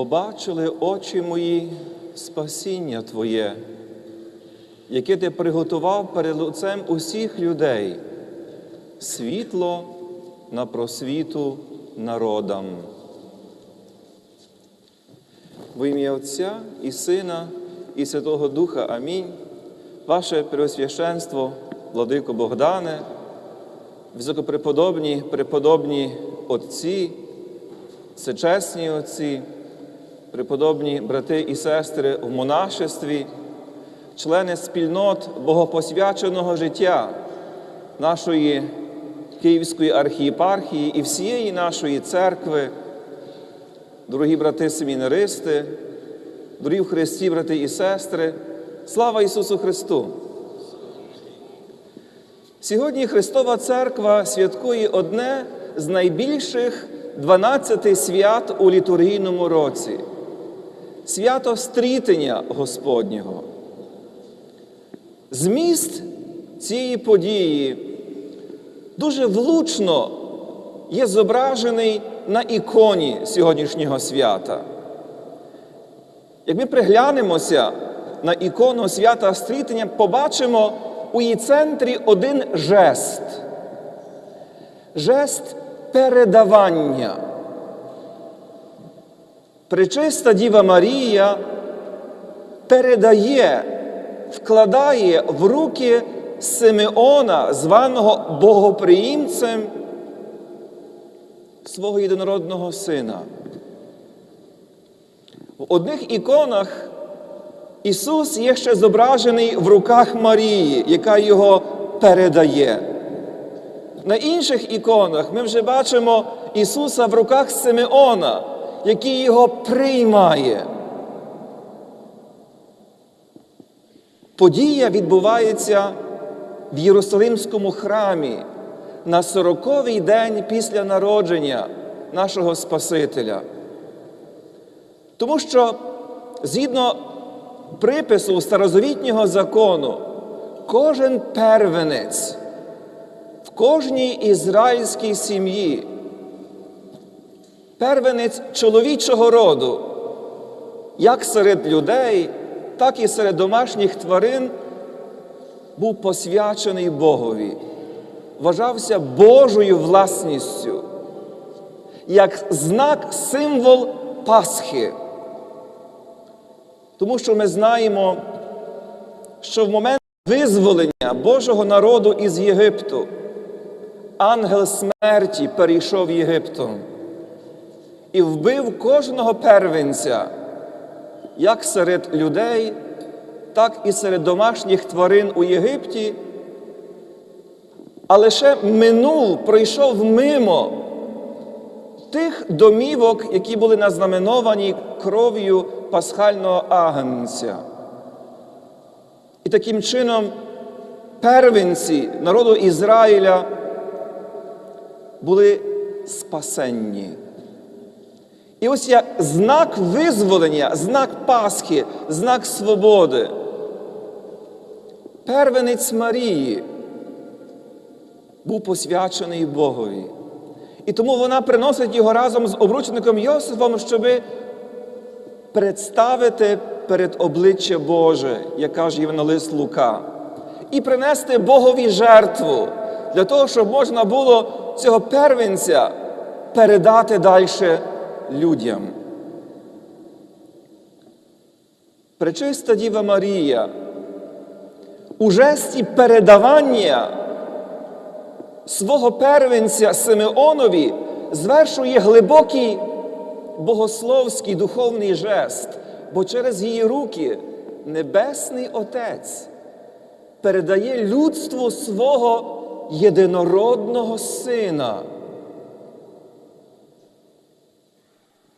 бо бачили очі мої спасіння Твоє, яке ти приготував перед лицем усіх людей, світло на просвіту народам. Во ім'я Отця і Сина, і Святого Духа Амінь. Ваше Преосвященство, Владико Богдане, високопреподобні, преподобні отці, всечесні отці, преподобні брати і сестри в монашестві, члени спільнот богопосвяченого життя нашої Київської архієпархії і всієї нашої церкви, дорогі брати семінаристи, дорогі в Христі, брати і сестри, слава Ісусу Христу! Сьогодні Христова Церква святкує одне з найбільших 12 свят у літургійному році свято стрітення Господнього. Зміст цієї події дуже влучно є зображений на іконі сьогоднішнього свята. Як ми приглянемося на ікону свята стрітення, побачимо у її центрі один жест. Жест передавання. Пречиста Діва Марія передає, вкладає в руки Симеона, званого богоприємцем, свого єдинородного сина. В одних іконах Ісус є ще зображений в руках Марії, яка його передає. На інших іконах ми вже бачимо Ісуса в руках Симеона, який його приймає. Подія відбувається в Єрусалимському храмі на сороковий день після народження нашого Спасителя. Тому що згідно припису старозавітнього закону, кожен первенець в кожній ізраїльській сім'ї, первенець чоловічого роду, як серед людей, так і серед домашніх тварин, був посвячений Богові, вважався Божою власністю, як знак, символ Пасхи. Тому що ми знаємо, що в момент визволення Божого народу із Єгипту ангел смерті перейшов Єгиптом і вбив кожного первенця, як серед людей, так і серед домашніх тварин у Єгипті, а лише минув, пройшов мимо тих домівок, які були назнаменовані кров'ю пасхального агнця. І таким чином первенці народу Ізраїля були спасенні. І ось як знак визволення, знак Пасхи, знак свободи. Первенець Марії був посвячений Богові. І тому вона приносить його разом з обручником Йосифом, щоби представити перед обличчя Боже, як каже Євангелист Лука, і принести Богові жертву для того, щоб можна було цього первенця передати далі людям. Пречиста Діва Марія у жесті передавання свого первенця Симеонові звершує глибокий богословський духовний жест, бо через її руки Небесний Отець передає людству свого єдинородного Сина.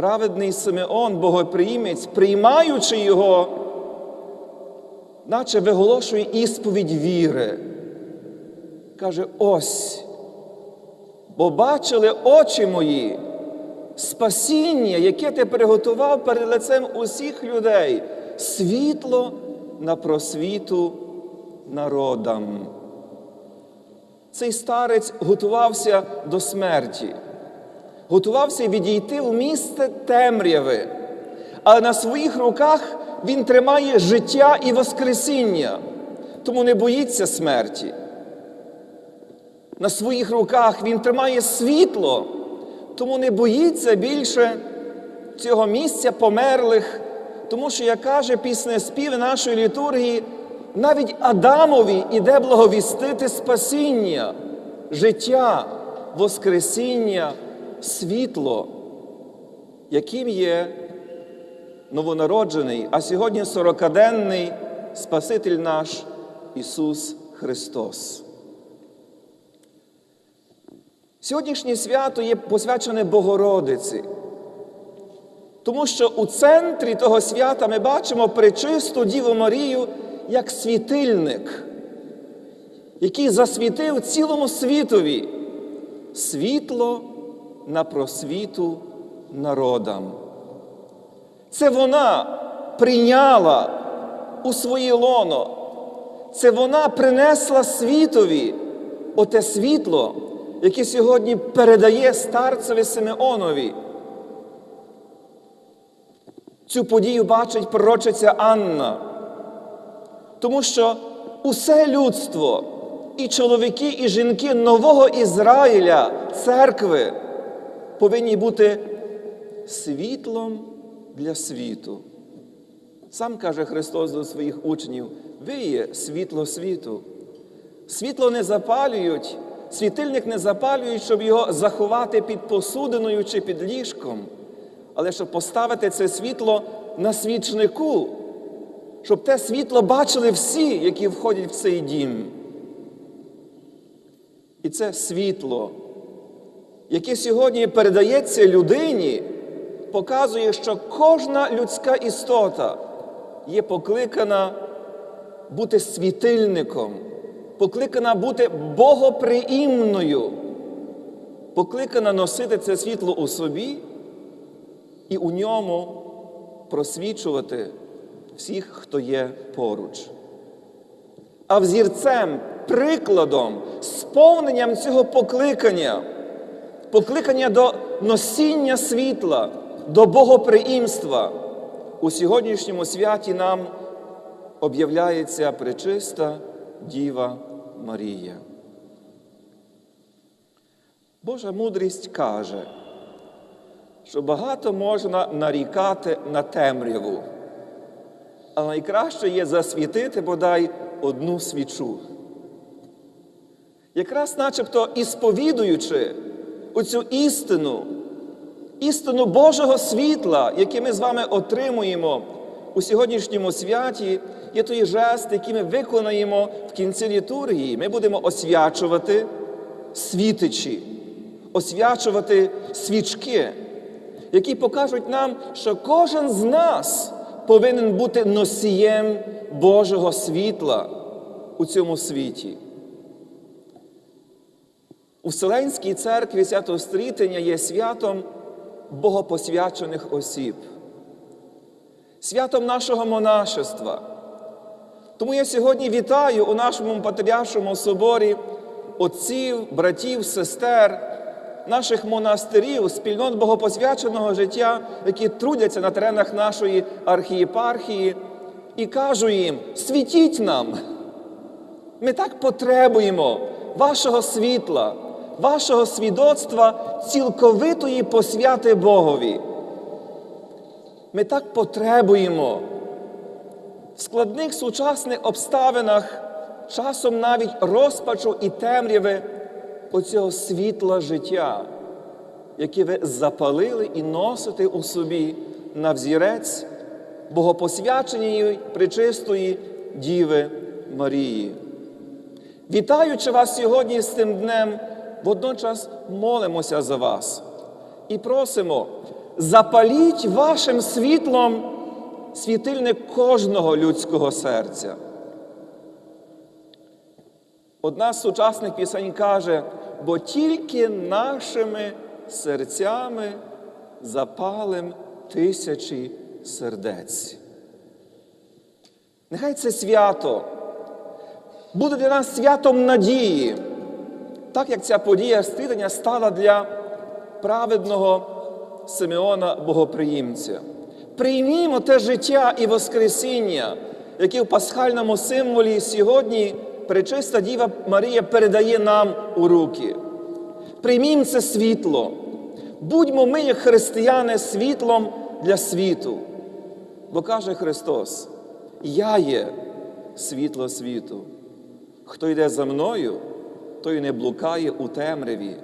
Праведний Симеон, богоприємець, приймаючи його, наче виголошує ісповідь віри. Каже, ось, бо бачили очі мої спасіння, яке ти приготував перед лицем усіх людей, світло на просвіту народам. Цей старець готувався до смерті, готувався відійти в місце темряви, але на своїх руках Він тримає життя і Воскресіння, тому не боїться смерті. На своїх руках Він тримає світло, тому не боїться більше цього місця померлих, тому що, як каже піснеспів нашої літургії, навіть Адамові іде благовістити спасіння, життя, Воскресіння, світло, яким є новонароджений, а сьогодні сорокаденний Спаситель наш Ісус Христос. Сьогоднішнє свято є посвячене Богородиці, тому що у центрі того свята ми бачимо пречисту Діву Марію як світильник, який засвітив цілому світові світло на просвіту народам. Це вона прийняла у своє лоно, це вона принесла світові оте світло, яке сьогодні передає старцеві Симеонові. Цю подію бачить пророчиця Анна, тому що усе людство, і чоловіки, і жінки нового Ізраїля, церкви, повинні бути світлом для світу. Сам каже Христос до своїх учнів: ви є світло світу. Світло не запалюють, світильник не запалюють, щоб його заховати під посудиною чи під ліжком, але щоб поставити це світло на свічнику, щоб те світло бачили всі, які входять в цей дім. І це світло, яке сьогодні передається людині, показує, що кожна людська істота є покликана бути світильником, покликана бути богоприімною, покликана носити це світло у собі і у ньому просвічувати всіх, хто є поруч. А взірцем, прикладом, сповненням цього покликання, покликання до носіння світла, до богоприімства у сьогоднішньому святі нам об'являється пречиста Діва Марія. Божа мудрість каже, що багато можна нарікати на темряву, а найкраще є засвітити бодай одну свічу. Якраз начебто і сповідуючи оцю істину, істину Божого світла, яке ми з вами отримуємо у сьогоднішньому святі, є той жест, який ми виконаємо в кінці літургії. Ми будемо освячувати світичі, освячувати свічки, які покажуть нам, що кожен з нас повинен бути носієм Божого світла у цьому світі. У Вселенській церкві свято Стрітення є святом богопосвячених осіб, святом нашого монашества. Тому я сьогодні вітаю у нашому Патріаршому соборі отців, братів, сестер, наших монастирів, спільнот богопосвяченого життя, які трудяться на теренах нашої архієпархії, і кажу їм: світіть нам! Ми так потребуємо вашого світла, вашого свідоцтва цілковитої посвяти Богові. Ми так потребуємо в складних сучасних обставинах, часом навіть розпачу і темряви оцього світла життя, яке ви запалили і носите у собі на взірець богопосвяченої пречистої Діви Марії. Вітаючи вас сьогодні з цим днем, водночас молимося за вас і просимо, запаліть вашим світлом світильник кожного людського серця. Одна з сучасних пісень каже, бо тільки нашими серцями запалим тисячі сердець. Нехай це свято буде для нас святом надії, так як ця подія стрітання стала для праведного Симеона Богоприємця. Приймімо те життя і Воскресіння, яке в пасхальному символі сьогодні Пречиста Діва Марія передає нам у руки. Приймімо це світло. Будьмо ми, як християни, світлом для світу. Бо каже Христос: Я є світло світу. Хто йде за мною, той не блукає у темряві,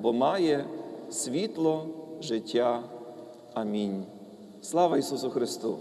бо має світло життя. Амінь. Слава Ісусу Христу!